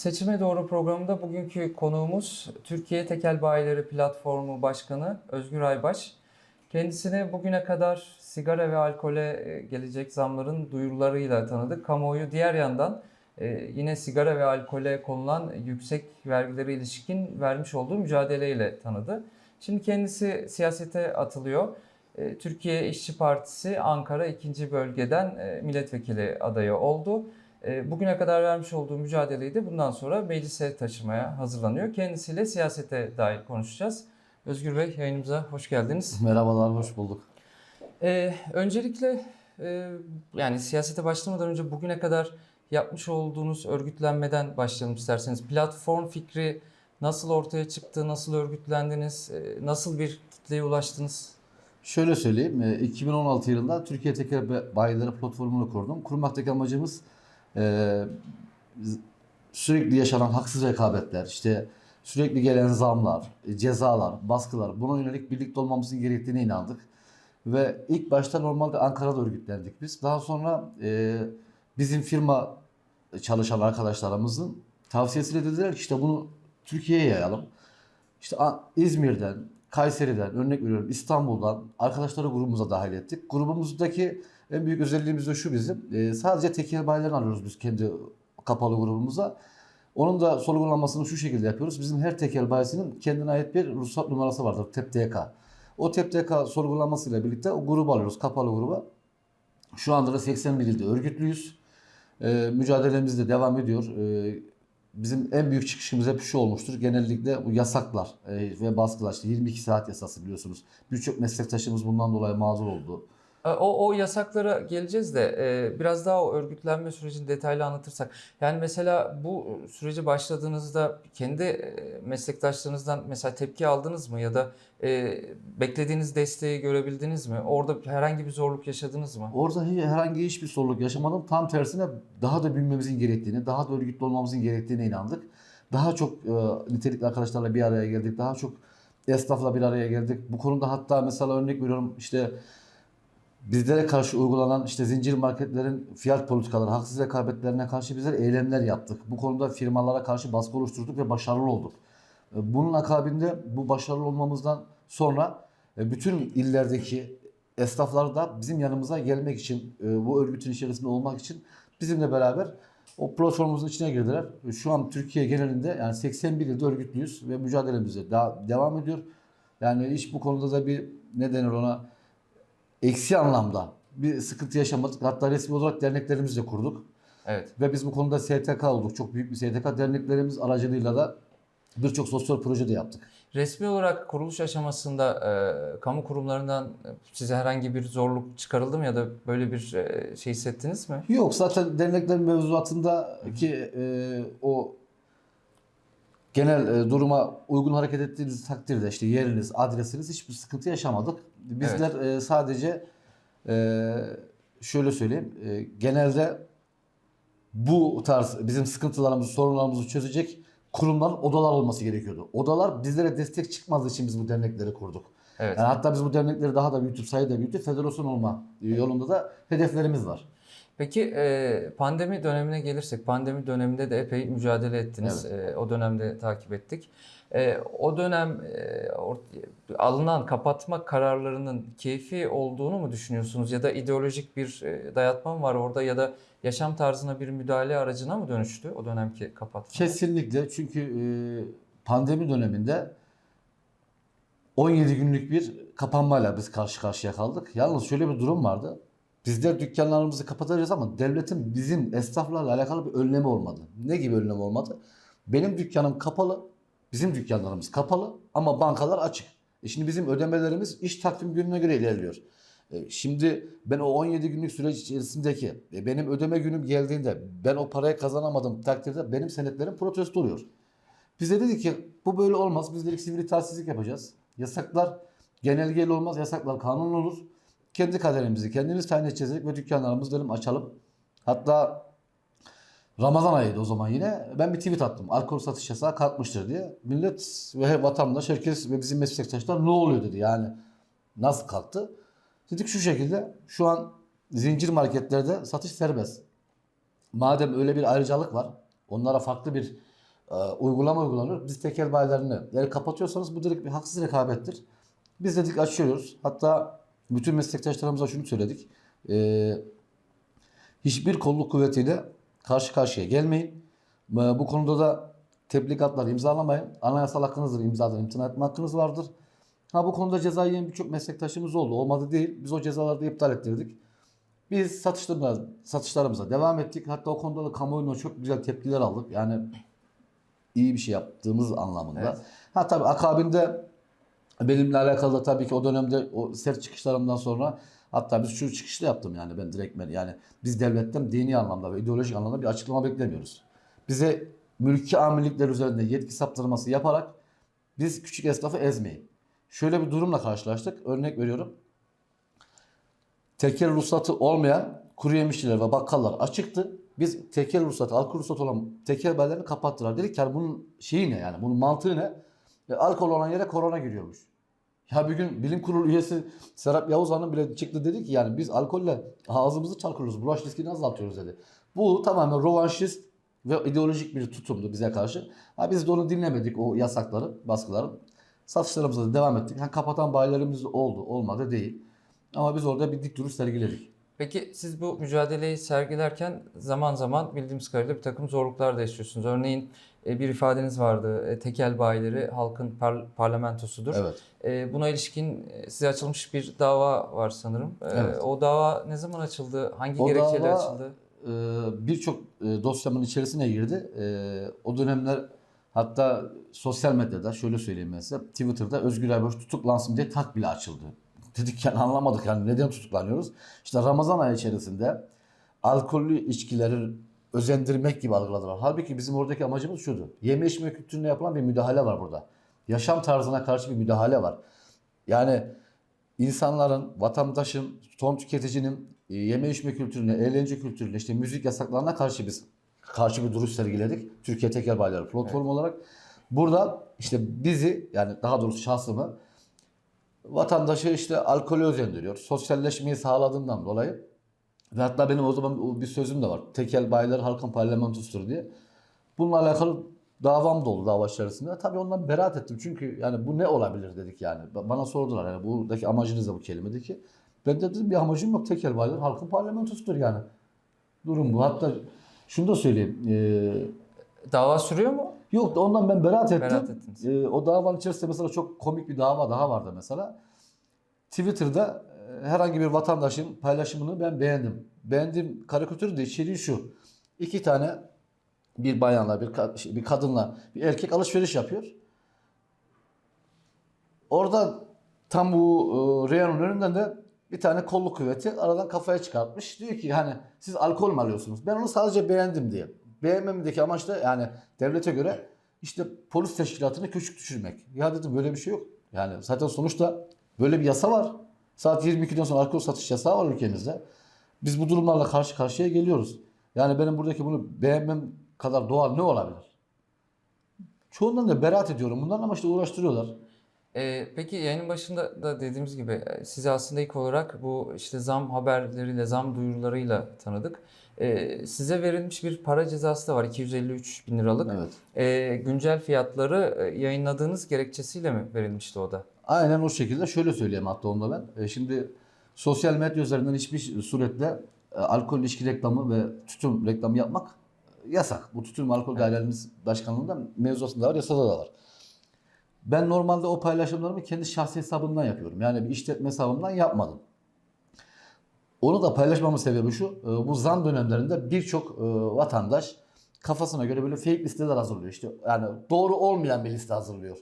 T24'e hoş geldiniz. Seçime Doğru programında bugünkü konuğumuz Türkiye Tekel Bayileri Platformu Başkanı Özgür Aybaş. Kendisini bugüne kadar sigara ve alkole e, gelecek zamların duyurularıyla tanıdık. Kamuoyu diğer yandan e, yine sigara ve alkole konulan yüksek vergilere ilişkin vermiş olduğu mücadeleyle tanıdı. Şimdi kendisi siyasete atılıyor. E, Türkiye İşçi Partisi Ankara 2. bölgeden milletvekili adayı oldu. E, Bugüne kadar vermiş olduğu mücadeleyi de bundan sonra meclise taşımaya hazırlanıyor. Kendisiyle siyasete dair konuşacağız. Özgür Bey yayınımıza hoş geldiniz. Merhabalar, hoş bulduk. Ee, öncelikle e, yani siyasete başlamadan önce bugüne kadar yapmış olduğunuz örgütlenmeden başlayalım isterseniz. Platform fikri nasıl ortaya çıktı, nasıl örgütlendiniz, e, nasıl bir kitleye ulaştınız? Şöyle söyleyeyim, e, 2016 yılında Türkiye Teker Bayileri platformunu kurdum. Kurmaktaki amacımız e, sürekli yaşanan haksız rekabetler, işte sürekli gelen zamlar, e, cezalar, baskılar, buna yönelik birlikte olmamızın gerektiğine inandık. Ve ilk başta normalde Ankara'da örgütlendik biz. Daha sonra e, bizim firma çalışan arkadaşlarımızın tavsiyesiyle dediler ki işte bunu Türkiye'ye yayalım. İşte İzmir'den, Kayseri'den, örnek veriyorum İstanbul'dan arkadaşları grubumuza dahil ettik. Grubumuzdaki en büyük özelliğimiz de şu bizim. e, sadece tekel bayilerini alıyoruz biz kendi kapalı grubumuza. Onun da sorgulanmasını şu şekilde yapıyoruz. Bizim her tekel bayisinin kendine ait bir ruhsat numarası vardır. TEP-TK. O TEP-TK sorgulanmasıyla birlikte o grubu alıyoruz, kapalı gruba. Şu anda da 81 ilde örgütlüyüz. E, mücadelemiz de devam ediyor. E, bizim en büyük çıkışımız hep şu olmuştur. Genellikle bu yasaklar e, ve baskılar. İşte 22 saat yasası biliyorsunuz. Birçok meslektaşımız bundan dolayı mağdur oldu. E, O, o yasaklara geleceğiz de e, biraz daha o örgütlenme sürecini detaylı anlatırsak. Yani mesela bu süreci başladığınızda kendi e, meslektaşlarınızdan mesela tepki aldınız mı ya da beklediğiniz desteği görebildiniz mi? Orada herhangi bir zorluk yaşadınız mı? Orada hiç- herhangi hiçbir sorunluk yaşamadım. Tam tersine daha da büyümemizin gerektiğini, daha da örgütlü olmamızın gerektiğine inandık. Daha çok nitelikli arkadaşlarla bir araya geldik. Daha çok esnafla bir araya geldik. Bu konuda hatta mesela örnek veriyorum işte bizlere karşı uygulanan işte zincir marketlerin fiyat politikaları, haksız rekabetlerine karşı bizler eylemler yaptık. Bu konuda firmalara karşı baskı oluşturduk ve başarılı olduk. E, Bunun akabinde bu başarılı olmamızdan sonra e, bütün illerdeki esnaflar da bizim yanımıza gelmek için, e, bu örgütün içerisinde olmak için bizimle beraber o platformumuzun içine girdiler. Şu an Türkiye genelinde yani 81 ilde örgütlüyüz ve mücadelemize daha devam ediyor. Yani hiç bu konuda da bir ne denir ona eksi anlamda bir sıkıntı yaşamadık. Hatta resmi olarak derneklerimizi de kurduk. Evet. Ve biz bu konuda STK olduk. Çok büyük bir STK. Derneklerimiz aracılığıyla da birçok sosyal proje de yaptık. Resmi olarak kuruluş aşamasında e, kamu kurumlarından e, size herhangi bir zorluk çıkarıldı mı ya da böyle bir e, şey hissettiniz mi? Yok zaten derneklerin mevzuatındaki e, o genel e, duruma uygun hareket ettiğiniz takdirde işte yeriniz, adresiniz hiçbir sıkıntı yaşamadık. Bizler e, sadece e, şöyle söyleyeyim. genelde bu tarz bizim sıkıntılarımızı, sorunlarımızı çözecek kurumların odalar olması gerekiyordu. Odalar bizlere destek çıkmadığı için biz bu dernekleri kurduk. Evet. Yani hatta biz bu dernekleri daha da büyütüp sayı da büyütüp federasyon olma yolunda da hedeflerimiz var. Peki e, pandemi dönemine gelirsek, pandemi döneminde de epey mücadele ettiniz. E, o dönemde takip ettik. E, o dönem e, or- alınan kapatma kararlarının keyfi olduğunu mu düşünüyorsunuz? Ya da ideolojik bir e, dayatma mı var orada ya da yaşam tarzına bir müdahale aracına mı dönüştü o dönemki kapatma? Kesinlikle çünkü e, pandemi döneminde 17 günlük bir kapanmayla biz karşı karşıya kaldık. Yalnız şöyle bir durum vardı. Bizler dükkanlarımızı kapatacağız ama devletin bizim esnaflarla alakalı bir önlemi olmadı. Ne gibi önlem olmadı? Benim dükkanım kapalı, bizim dükkanlarımız kapalı ama bankalar açık. E şimdi bizim ödemelerimiz iş takvim gününe göre ilerliyor. E Şimdi ben o 17 günlük süreç içerisindeki e, benim ödeme günüm geldiğinde ben o parayı kazanamadım takdirde benim senetlerim protesto oluyor. Biz de dedik ki bu böyle olmaz. Biz dedik sivil itaatsizlik yapacağız. Yasaklar genelgeyle olmaz. Yasaklar kanun olur. Kendi kaderimizi kendimiz tayin edeceğiz dedik ve dükkanlarımızı dedim açalım. Hatta Ramazan ayıydı o zaman yine. Ben bir tweet attım. Alkol satış yasağı kalkmıştır diye. Millet ve vatandaş, herkes ve bizim meslektaşlar ne oluyor dedi. Yani nasıl kalktı? Dedik şu şekilde. Şu an zincir marketlerde satış serbest. madem öyle bir ayrıcalık var, onlara farklı bir e, uygulama uygulanıyor. Biz tekel bayilerini eğer kapatıyorsanız bu direkt bir haksız rekabettir. Biz dedik açıyoruz. Hatta bütün meslektaşlarımıza şunu söyledik. E, hiçbir kolluk kuvvetiyle karşı karşıya gelmeyin. E, Bu konuda da tebligatlar imzalamayın. Anayasal hakkınızdır, imzadan imtina etme hakkınız vardır. Ha bu konuda ceza yiyen birçok meslektaşımız oldu. Olmadı değil. Biz o cezaları da iptal ettirdik. Biz satışlarımıza, satışlarımıza devam ettik. Hatta o konuda da kamuoyundan çok güzel tepkiler aldık. Yani iyi bir şey yaptığımız anlamında. Evet. Ha tabii akabinde benimle alakalı da tabii ki o dönemde o sert çıkışlarımdan sonra hatta biz şu çıkışta yaptım yani ben direkt yani biz devletten dini anlamda ve ideolojik anlamda bir açıklama beklemiyoruz. Bize mülki amirlikler üzerinde yetki saptırması yaparak biz küçük esnafı ezmeyin. Şöyle bir durumla karşılaştık. Örnek veriyorum. Tekel ruhsatı olmayan kuru yemişçiler ve bakkallar açıktı. Biz tekel ruhsatı, alkol ruhsatı olan tekel baylarını kapattılar. Dedik ki yani bunun şeyi ne yani? Bunun mantığı ne? E, alkol olan yere korona giriyormuş. Ya bir gün bilim kurulu üyesi Serap Yavuz Hanım bile çıktı dedi ki yani biz alkolle ağzımızı çalkalıyoruz. Bulaş riskini azaltıyoruz dedi. Bu tamamen rovanşist ve ideolojik bir tutumdu bize karşı. Ha, biz de onu dinlemedik o yasakları, baskıları. Satışlarımıza da devam ettik. Ha, kapatan bayilerimiz oldu, olmadı değil. Ama biz orada bir dik duruş sergiledik. Peki siz bu mücadeleyi sergilerken zaman zaman bildiğimiz kadarıyla bir takım zorluklar da yaşıyorsunuz. Örneğin bir ifadeniz vardı. e, Tekel bayileri halkın par- parlamentosudur. Evet. E, Buna ilişkin e, size açılmış bir dava var sanırım. E, Evet. O dava ne zaman açıldı? Hangi O gerekçeyle dava- açıldı? Birçok e, dosyamın içerisine girdi. O dönemler hatta sosyal medyada şöyle söyleyeyim ben size Twitter'da Özgür Aybaş tutuklansın diye tak bile açıldı. Dedik yani anlamadık yani neden tutuklanıyoruz. İşte Ramazan ayı içerisinde alkollü içkileri özendirmek gibi algıladılar. Halbuki bizim oradaki amacımız şuydu. Yeme içme kültürüne yapılan bir müdahale var burada. Yaşam tarzına karşı bir müdahale var. Yani insanların, vatandaşın, son tüketicinin e, yeme içme kültürüne, eğlence kültürüne, işte müzik yasaklarına karşı biz karşı bir duruş sergiledik. Türkiye Tekel Bayileri platformu olarak. Burada işte bizi yani daha doğrusu şahsımı vatandaşı işte alkolü özendiriyor. Sosyalleşmeyi sağladığından dolayı ve hatta benim o zaman bir sözüm de var. Tekel bayiler halkın parlamentosudur diye. Bununla alakalı davam da oldu dava içerisinde. Tabii ondan beraat ettim. Çünkü yani bu ne olabilir dedik yani. Bana sordular yani buradaki amacınız da bu kelimedi ki. Ben de dedim bir amacım yok. Tekel bayiler halkın parlamentosudur yani. Durum bu. Hatta şunu da söyleyeyim. Ee, Dava sürüyor mu? Yok da ondan ben beraat ettim. Beraat ettiniz. Ee, o davanın içerisinde mesela çok komik bir dava daha vardı mesela. Twitter'da herhangi bir vatandaşın paylaşımını ben beğendim. Beğendiğim karikatür de içeriği şu. İki tane bir bayanla, bir, şey, bir kadınla bir erkek alışveriş yapıyor. Orada tam bu e, reyonun önünden de bir tane kolluk kuvveti aradan kafaya çıkartmış. Diyor ki hani siz alkol mü alıyorsunuz? Ben onu sadece beğendim diye. Beğenmemdeki amaç da yani devlete göre işte polis teşkilatını küçük düşürmek. Ya dedim böyle bir şey yok. Yani zaten sonuçta böyle bir yasa var. Saat 22'den sonra alkol satış yasağı var ülkemizde. Biz bu durumlarla karşı karşıya geliyoruz. Yani benim buradaki bunu beğenmem kadar doğal ne olabilir? Çoğundan da beraat ediyorum bundan ama işte uğraştırıyorlar. Ee, peki yayının başında da dediğimiz gibi e, sizi aslında ilk olarak bu işte zam haberleriyle, zam duyurularıyla tanıdık. Ee, size verilmiş bir para cezası da var 253 bin liralık. Evet. Ee, güncel fiyatları e, yayınladığınız gerekçesiyle mi verilmişti o da? Aynen o şekilde şöyle söyleyeyim hatta onda ben. E, şimdi sosyal medya üzerinden hiçbir suretle e, alkol ilişki reklamı ve tütün reklamı yapmak yasak. Bu tütün ve alkol dairelerimiz başkanlığında mevzuatında var, yasada da var. Ben normalde o paylaşımlarımı kendi şahsi hesabımdan yapıyorum. Yani bir işletme hesabımdan yapmadım. Onu da paylaşmamın sebebi şu. e, Bu zam dönemlerinde birçok e, vatandaş kafasına göre böyle fake listeler hazırlıyor. İşte yani doğru olmayan bir liste hazırlıyor.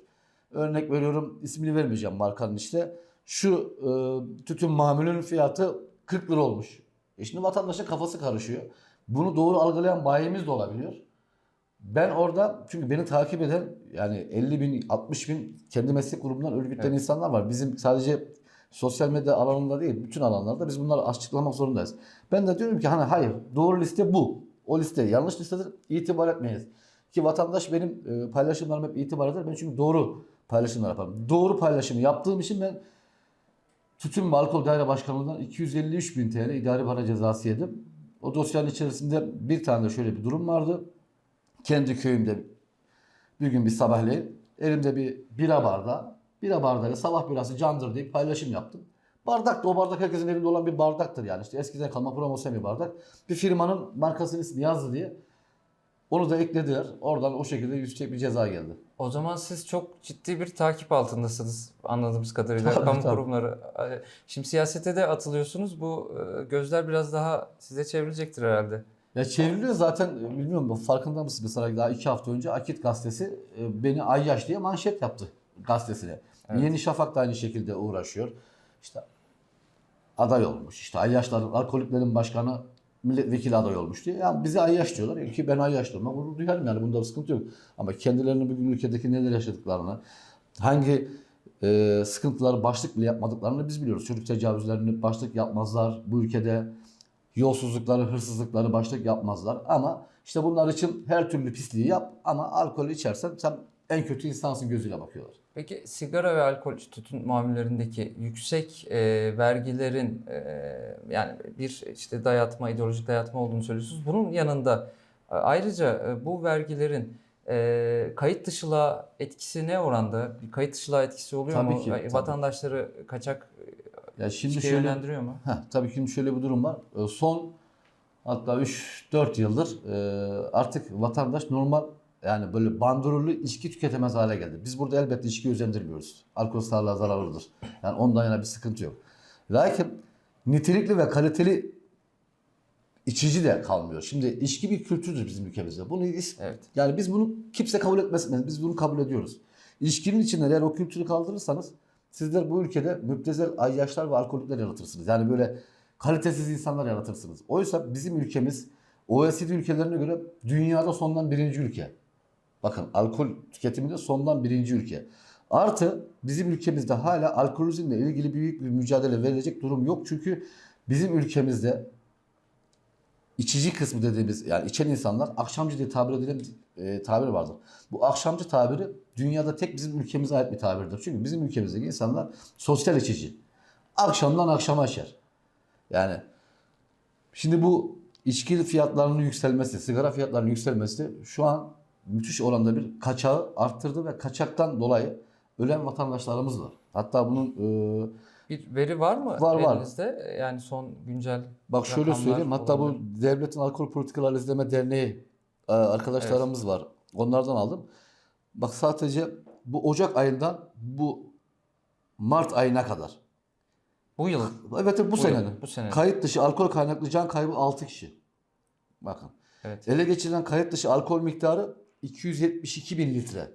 Örnek veriyorum ismini vermeyeceğim markanın işte. Şu e, tütün mamulün fiyatı 40 lira olmuş. E şimdi vatandaşın kafası karışıyor. Bunu doğru algılayan bayimiz de olabiliyor. Ben orada çünkü beni takip eden yani 50 bin 60 bin kendi meslek grubundan örgütlenen Evet. insanlar var. Bizim sadece sosyal medya alanında değil bütün alanlarda biz bunları açıklamak zorundayız. Ben de diyorum ki hani hayır doğru liste bu. O liste yanlış listedir itibar etmeyiz. Ki vatandaş benim e, paylaşımlarıma hep itibar eder. Ben çünkü doğru paylaşımlar yaparım. Doğru paylaşımı yaptığım için ben Tütün ve Alkol Daire Başkanlığı'ndan 253 bin TL idari para cezası yedim. O dosyanın içerisinde bir tane de şöyle bir durum vardı. Kendi köyümde bir gün bir sabahleyin elimde bir bira bardağı, bira bardağıyla sabah birası candır diye paylaşım yaptım. Bardak da o bardak herkesin evinde olan bir bardaktır yani. işte eskiden kalma promosyon bir bardak. Bir firmanın markasının ismi yazdı diye. Onu da eklediler. Oradan o şekilde yüksek bir ceza geldi. O zaman siz çok ciddi bir takip altındasınız anladığımız kadarıyla Tabii, kamu tabii. kurumları. Şimdi siyasete de atılıyorsunuz. Bu e, gözler biraz daha size çevrilecektir herhalde. Ya çevriliyor zaten e, bilmiyorum farkında mısın mesela daha iki hafta önce Akit gazetesi e, beni Ayyaş diye manşet yaptı gazetesine. Evet. Yeni Şafak da aynı şekilde uğraşıyor. İşte aday olmuş. İşte Ayyaşların, alkoliklerin başkanı milletvekili aday olmuş diye. Yani bize Ayyaş diyorlar. Ki ben Ayyaş diyorum. Bunu duyarım yani bunda bir sıkıntı yok. Ama kendilerinin bugün ülkedeki neler yaşadıklarını, hangi e, sıkıntıları başlık bile yapmadıklarını biz biliyoruz. Çocuk tecavüzlerini başlık yapmazlar bu ülkede. Yolsuzlukları, hırsızlıkları başlık yapmazlar. Ama işte bunlar için her türlü pisliği yap ama alkol içersen sen en kötü insansın gözüyle bakıyorlar. Peki sigara ve alkol tütün muamillerindeki yüksek e, vergilerin e, yani bir işte dayatma, ideolojik dayatma olduğunu söylüyorsunuz. Bunun yanında e, ayrıca e, bu vergilerin e, kayıt dışılığa etkisi ne oranda? Bir kayıt dışılığa etkisi oluyor Tabii mu? ki, E, tabii. Vatandaşları kaçak Ya şimdi şöyle yönlendiriyor mu? Heh, tabii şimdi şöyle bir durum var. Ee, Son hatta 3-4 yıldır e, artık vatandaş normal yani böyle bandrollü içki tüketemez hale geldi. Biz burada elbette içki özendirmiyoruz. Alkol sağlığa zararlıdır. Yani ondan yana bir sıkıntı yok. Lakin nitelikli ve kaliteli içici de kalmıyor. Şimdi içki bir kültürdür bizim ülkemizde. Bunu Evet. yani biz bunu kimse kabul etmez. Biz bunu kabul ediyoruz. İçkinin içinde eğer o kültürü kaldırırsanız sizler bu ülkede müptezel ayyaşlar ve alkolikler yaratırsınız. Yani böyle kalitesiz insanlar yaratırsınız. Oysa bizim ülkemiz OECD ülkelerine göre dünyada sondan birinci ülke. Bakın alkol tüketiminde sondan birinci ülke. Artı bizim ülkemizde hala alkolizmle ilgili büyük bir mücadele verilecek durum yok. Çünkü bizim ülkemizde içici kısmı dediğimiz yani içen insanlar akşamcı diye tabir edilen e, tabir vardır. Bu akşamcı tabiri dünyada tek bizim ülkemize ait bir tabirdir. Çünkü bizim ülkemizdeki insanlar sosyal içici. Akşamdan akşama içer. Yani şimdi bu içki fiyatlarının yükselmesi, sigara fiyatlarının yükselmesi şu an müthiş oranda bir kaçağı arttırdı ve kaçaktan dolayı ölen vatandaşlarımız var. Hatta bunun e, Bir veri var mı Var, var. elinizde? Yani son güncel Bak şöyle söyleyeyim. Hatta bu olabilir. Devletin Alkol Politikaları İzleme Derneği e, arkadaşlarımız var. Onlardan aldım. Bak sadece bu Ocak ayından bu Mart ayına kadar. bu yıl Evet bu, Bu senenin. yıl, bu sene. Kayıt dışı alkol kaynaklı can kaybı 6 kişi. Bakın. Evet. Ele geçirilen kayıt dışı alkol miktarı 272 bin litre.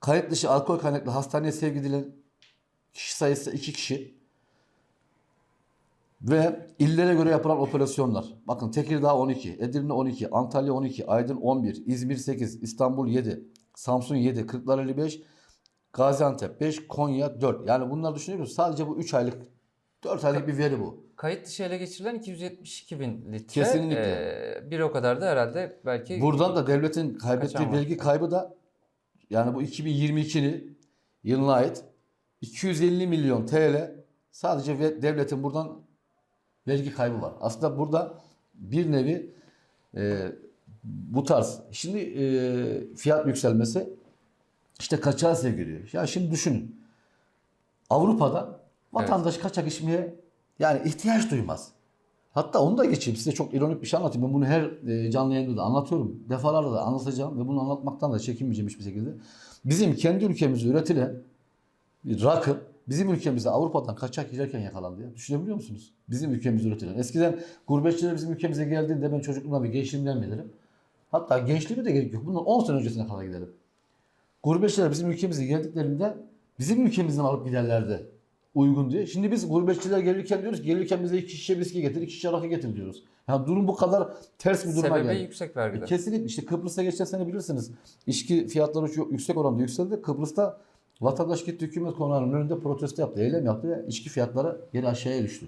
Kayıt dışı alkol kaynaklı hastaneye sevk edilen kişi sayısı 2 kişi. Ve illere göre yapılan operasyonlar. Bakın Tekirdağ 12, Edirne 12, Antalya 12, Aydın 11, İzmir 8, İstanbul 7, Samsun 7, Kırklareli 5, Gaziantep 5, Konya 4. Yani bunları düşünüyoruz. Sadece bu 3 aylık, 4 aylık bir veri bu. Kayıt dışı ele geçirilen 272 bin litre. Kesinlikle. Ee, bir o kadar da herhalde belki Buradan da devletin kaybettiği Kaçan var. vergi kaybı da yani bu 2022'nin yılına ait 250 milyon TL sadece devletin buradan vergi kaybı var. Aslında burada bir nevi e, bu tarz. Şimdi e, fiyat yükselmesi işte kaçağa sevk ediyor. Ya şimdi düşünün. Avrupa'da vatandaş kaçak içmeye yani ihtiyaç duymaz. Hatta onu da geçeyim. Size çok ironik bir şey anlatayım. Ben bunu her e, canlı yayında da anlatıyorum. Defalarla da anlatacağım ve bunu anlatmaktan da çekinmeyeceğim hiçbir şekilde. Bizim kendi ülkemizde üretilen bir rakı bizim ülkemizde Avrupa'dan kaçak girerken yakalandı ya. Düşünebiliyor musunuz? Bizim ülkemizde üretilen. Eskiden gurbetçiler bizim ülkemize geldiğinde ben çocukluğumdan ve gençliğimden bilirim. Hatta gençliğime de gerek yok. Bundan 10 sene öncesine kadar gidelim. Gurbetçiler bizim ülkemize geldiklerinde bizim ülkemizden alıp giderlerdi. Uygun diye. Şimdi biz gurbetçiler gelirken diyoruz gelirken bize iki şişe viski getir, iki şişe rakı getir diyoruz. Yani durum bu kadar ters bir duruma sebebi geldi. yüksek vergiler. Kesinlikle işte Kıbrıs'ta geçen sene bilirsiniz. İçki fiyatları çok yüksek oranda yükseldi. Kıbrıs'ta vatandaş gitti hükümet konağının önünde protesto yaptı, eylem yaptı ve içki fiyatları geri aşağıya düştü.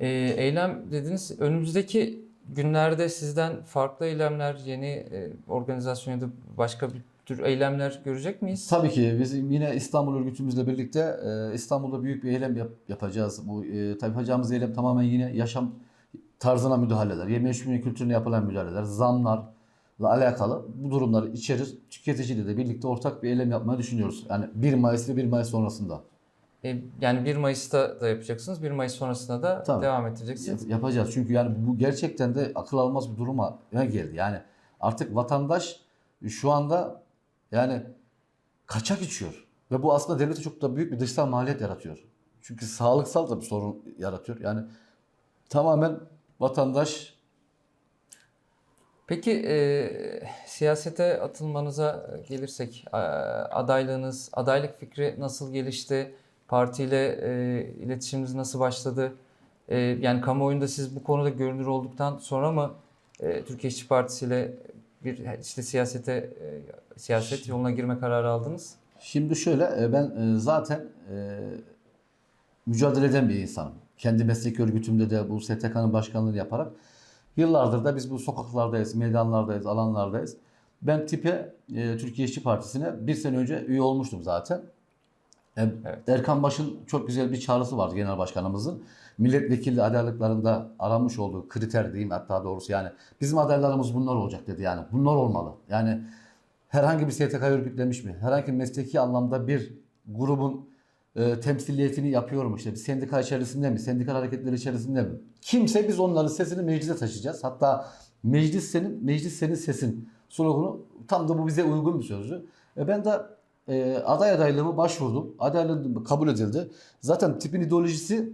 Ee, eylem dediniz. Önümüzdeki günlerde sizden farklı eylemler, yeni e, organizasyon ya da başka bir tür eylemler görecek miyiz? Tabii ki biz yine İstanbul örgütümüzle birlikte e, İstanbul'da büyük bir eylem yap- yapacağız. Bu e, tabii yapacağımız eylem tamamen yine yaşam tarzına müdahaleler, yeme içme kültürüne yapılan müdahaleler, zamlarla alakalı bu durumları içerir. Tüketiciyle de birlikte ortak bir eylem yapmayı düşünüyoruz. Yani 1 Mayıs ve 1 Mayıs sonrasında. E, yani 1 Mayıs'ta da yapacaksınız. 1 Mayıs sonrasında da Tabii. devam ettireceksiniz. Yap- yapacağız. Çünkü yani bu gerçekten de akıl almaz bir duruma geldi. Yani artık vatandaş şu anda yani kaçak içiyor. Ve bu aslında devlete çok da büyük bir dışsal maliyet yaratıyor. Çünkü sağlıksal da bir sorun yaratıyor. Yani tamamen vatandaş Peki e, siyasete atılmanıza gelirsek a- adaylığınız, adaylık fikri nasıl gelişti? Partiyle e, iletişiminiz nasıl başladı? E, yani kamuoyunda siz bu konuda görünür olduktan sonra mı e, Türkiye İşçi Partisi ile bir işte siyasete e, siyaset yoluna girme kararı aldınız? Şimdi şöyle e, ben e, zaten mücadele eden bir insanım. Kendi meslek örgütümde de bu STK'nın başkanlığını yaparak yıllardır da biz bu sokaklardayız, meydanlardayız, alanlardayız. Ben TİP'e, Türkiye İşçi Partisi'ne bir sene önce üye olmuştum zaten. E, Evet. Erkan Baş'ın çok güzel bir çağrısı vardı genel başkanımızın. Milletvekili adaylıklarında aranmış olduğu kriter diyeyim hatta doğrusu yani bizim adaylarımız bunlar olacak dedi yani. Bunlar olmalı. Yani herhangi bir STK örgütlemiş mi? Herhangi bir mesleki anlamda bir grubun e, temsiliyetini yapıyor mu? İşte bir sendika içerisinde mi? Sendikal hareketler içerisinde mi? Kimse biz onların sesini meclise taşıyacağız. Hatta meclis senin, meclis senin sesin slogunu tam da bu bize uygun bir sözü. E, ben de e, aday adaylığımı başvurdum. Adaylığım kabul edildi. Zaten tipin ideolojisi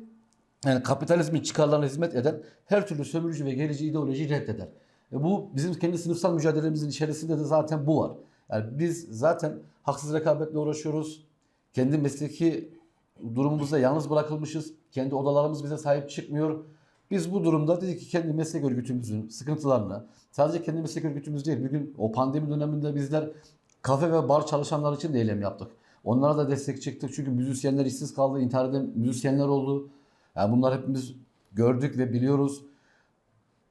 yani kapitalizmin çıkarlarına hizmet eden her türlü sömürücü ve gerici ideolojiyi reddeder. E bu bizim kendi sınıfsal mücadelemizin içerisinde de zaten bu var. Yani biz zaten haksız rekabetle uğraşıyoruz. Kendi mesleki durumumuzda yalnız bırakılmışız. Kendi odalarımız bize sahip çıkmıyor. Biz bu durumda dedik ki kendi meslek örgütümüzün sıkıntılarını sadece kendi meslek örgütümüz değil. Bugün o pandemi döneminde bizler kafe ve bar çalışanlar için de eylem yaptık. Onlara da destek çıktık. Çünkü müzisyenler işsiz kaldı. intihar müzisyenler oldu. Yani bunlar hepimiz gördük ve biliyoruz.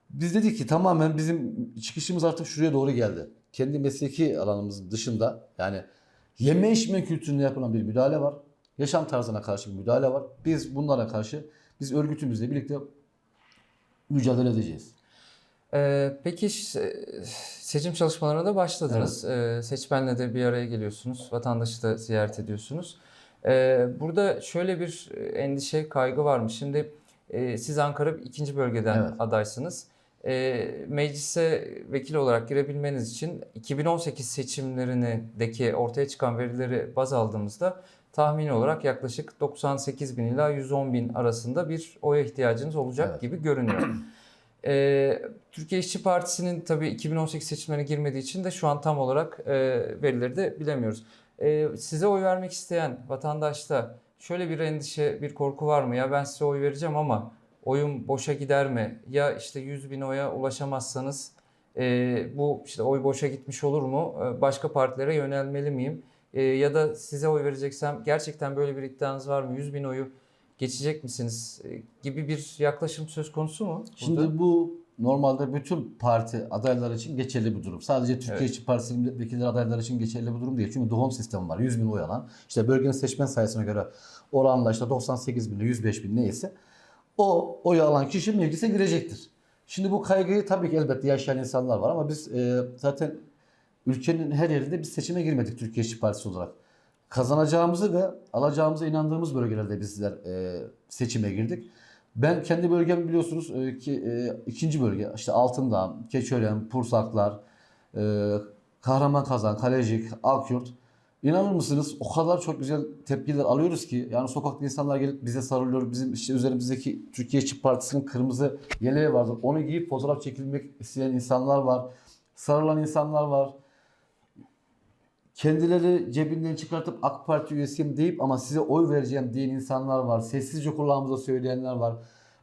Biz dedik ki tamamen bizim çıkışımız artık şuraya doğru geldi. Kendi mesleki alanımızın dışında yani yeme içme kültürüne yapılan bir müdahale var. Yaşam tarzına karşı bir müdahale var. Biz bunlara karşı biz örgütümüzle birlikte mücadele edeceğiz. Ee, peki seçim çalışmalarına da başladınız. Ee, seçmenle de bir araya geliyorsunuz. Vatandaşı da ziyaret ediyorsunuz. Ee, burada şöyle bir endişe, kaygı varmış. Şimdi e, siz Ankara ikinci bölgeden Evet. adaysınız. Ee, meclise vekil olarak girebilmeniz için 2018 seçimlerindeki ortaya çıkan verileri baz aldığımızda tahmini olarak yaklaşık 98 bin ila 110 bin arasında bir oya ihtiyacınız olacak Evet. gibi görünüyor. Ee, Türkiye İşçi Partisi'nin tabii 2018 seçimlerine girmediği için de şu an tam olarak e, verileri de bilemiyoruz. Ee, size oy vermek isteyen vatandaşta şöyle bir endişe, bir korku var mı? Ya ben size oy vereceğim ama oyum boşa gider mi? Ya işte 100 bin oya ulaşamazsanız e, bu işte oy boşa gitmiş olur mu? E, Başka partilere yönelmeli miyim? E, ya da size oy vereceksem gerçekten böyle bir iddianız var mı? 100 bin oyu geçecek misiniz? E, gibi bir yaklaşım söz konusu mu? burada? Şimdi bu normalde bütün parti adayları için geçerli bir durum. Sadece Türkiye Evet. İşçi Partisi milletvekilleri adayları için geçerli bir durum değil. Çünkü doğum sistemi var. 100 bin oy alan. İşte bölgenin seçmen sayısına göre oranla işte 98 bin ile 105 bin neyse o oy alan kişi meclise girecektir. Şimdi bu kaygıyı tabii ki elbette yaşayan insanlar var ama biz e, zaten ülkenin her yerinde biz seçime girmedik Türkiye İşçi Partisi olarak. Kazanacağımızı ve alacağımıza inandığımız bölgelerde bizler e, seçime girdik. Ben kendi bölgemi biliyorsunuz e, ki e, ikinci bölge işte Altındağ, Keçiören, Pursaklar, e, Kahramankazan, Kalecik, Akyurt. İnanır mısınız o kadar çok güzel tepkiler alıyoruz ki yani sokakta insanlar gelip bize sarılıyor. Bizim işte üzerimizdeki Türkiye İşçi Partisi'nin kırmızı yeleği vardır. Onu giyip fotoğraf çekilmek isteyen insanlar var. Sarılan insanlar var. Kendileri cebinden çıkartıp AK Parti üyesiyim deyip ama size oy vereceğim diyen insanlar var. Sessizce kulağımıza söyleyenler var.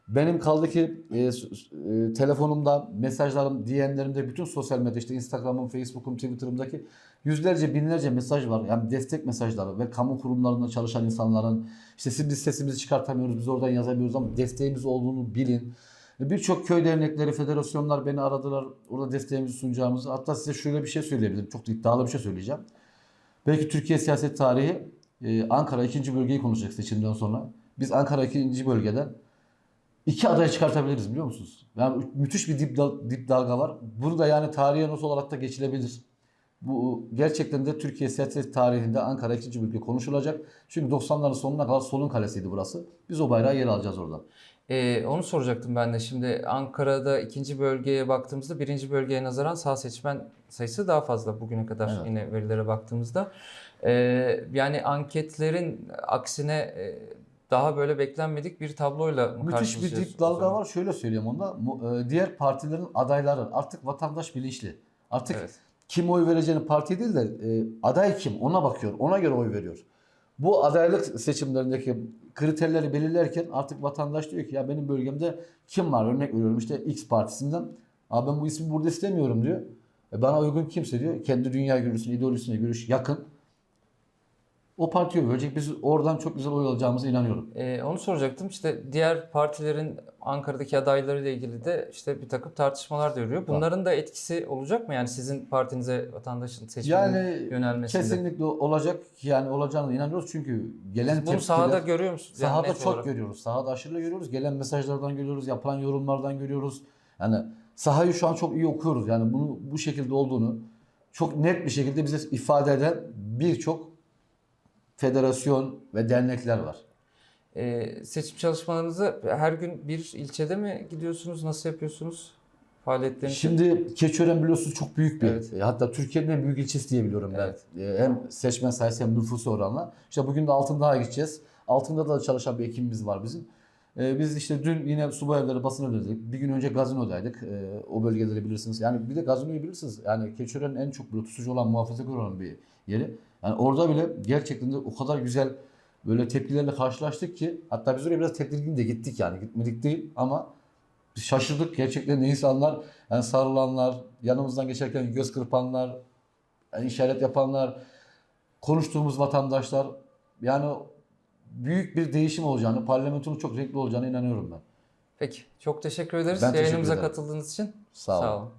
Benim kaldı ki e, e, telefonumda, mesajlarım, DM'lerimde, bütün sosyal medya işte Instagram'ım, Facebook'um, Twitter'ımdaki yüzlerce, binlerce mesaj var. Yani destek mesajları ve kamu kurumlarında çalışan insanların işte siz biz sesimizi çıkartamıyoruz, biz oradan yazamıyoruz ama desteğimiz olduğunu bilin. Birçok köy dernekleri, federasyonlar beni aradılar. Orada desteğimizi sunacağımızı. Hatta size şöyle bir şey söyleyebilirim. Çok iddialı bir şey söyleyeceğim. Belki Türkiye siyaset tarihi e, Ankara ikinci bölgeyi konuşacak seçimden sonra. Biz Ankara ikinci bölgeden iki adaya çıkartabiliriz biliyor musunuz? Yani müthiş bir dip, dal- dip dalga var. Bunu da yani tarihe not olarak da geçilebilir. Bu gerçekten de Türkiye siyaset tarihinde Ankara ikinci bölge konuşulacak. Çünkü 90'ların sonuna kadar solun kalesiydi burası. Biz o bayrağı yer alacağız oradan. Ee, onu soracaktım ben de. Şimdi Ankara'da ikinci bölgeye baktığımızda birinci bölgeye nazaran sağ seçmen sayısı daha fazla bugüne kadar Evet. yine verilere baktığımızda. Ee, yani anketlerin aksine e, daha böyle beklenmedik bir tabloyla mı Müthiş bir dip dalga var. Şöyle söyleyeyim onda. Diğer partilerin adayları artık vatandaş bilinçli. Artık Evet. kim oy vereceğini parti değil de e, aday kim ona bakıyor. Ona göre oy veriyor. Bu adaylık seçimlerindeki kriterleri belirlerken artık vatandaş diyor ki ya benim bölgemde kim var? Örnek veriyorum işte X partisinden. Abi ben bu ismi burada istemiyorum diyor. E bana uygun kimse diyor. Kendi dünya görüşüne, ideolojisine görüş yakın. O partiye oy verecek. Biz oradan çok güzel oy alacağımıza inanıyorum. Ee, onu soracaktım. İşte diğer partilerin Ankara'daki adaylarıyla ilgili de işte bir takım tartışmalar da yürüyor. Bunların da etkisi olacak mı? Yani sizin partinize vatandaşın seçmenin Yani yönelmesinde. kesinlikle olacak. Yani olacağına inanıyoruz çünkü gelen Siz bunu tepkiler sahada görüyor musunuz? Yani sahada net çok olarak. görüyoruz. Sahada aşırı görüyoruz. Gelen mesajlardan görüyoruz, yapılan yorumlardan görüyoruz. Yani sahayı şu an çok iyi okuyoruz. Yani bunu bu şekilde olduğunu çok net bir şekilde bize ifade eden birçok federasyon ve dernekler var. Ee, seçim çalışmalarınızı her gün bir ilçede mi gidiyorsunuz? Nasıl yapıyorsunuz faaliyetlerinizi? Şimdi Keçiören biliyorsunuz çok büyük bir. Evet. e, Hatta Türkiye'nin en büyük ilçesi diye biliyorum ben. Evet. E, Hem seçmen sayısı hem nüfusu oranla. İşte bugün de Altındağ'a gideceğiz. Altındağ'da da çalışan bir ekibimiz var bizim. E, Biz işte dün yine subay evleri basın evleri Bir gün önce gazinodaydık. E, O bölgeleri bilirsiniz. Yani bir de gazinoyu bilirsiniz. Yani Keçiören'in en çok böyle tutucu olan muhafazakar olan bir yeri. Yani orada bile gerçekten de o kadar güzel böyle tepkilerle karşılaştık ki hatta biz oraya biraz tedirgin de gittik yani gitmedik değil ama şaşırdık gerçekten de insanlar yani sarılanlar, yanımızdan geçerken göz kırpanlar, yani işaret yapanlar, konuştuğumuz vatandaşlar yani büyük bir değişim olacağını, parlamentonun çok renkli olacağına inanıyorum ben. Peki. Çok teşekkür ederiz Ben teşekkür yayınımıza ederim. katıldığınız için. Sağ olun. Sağ olun.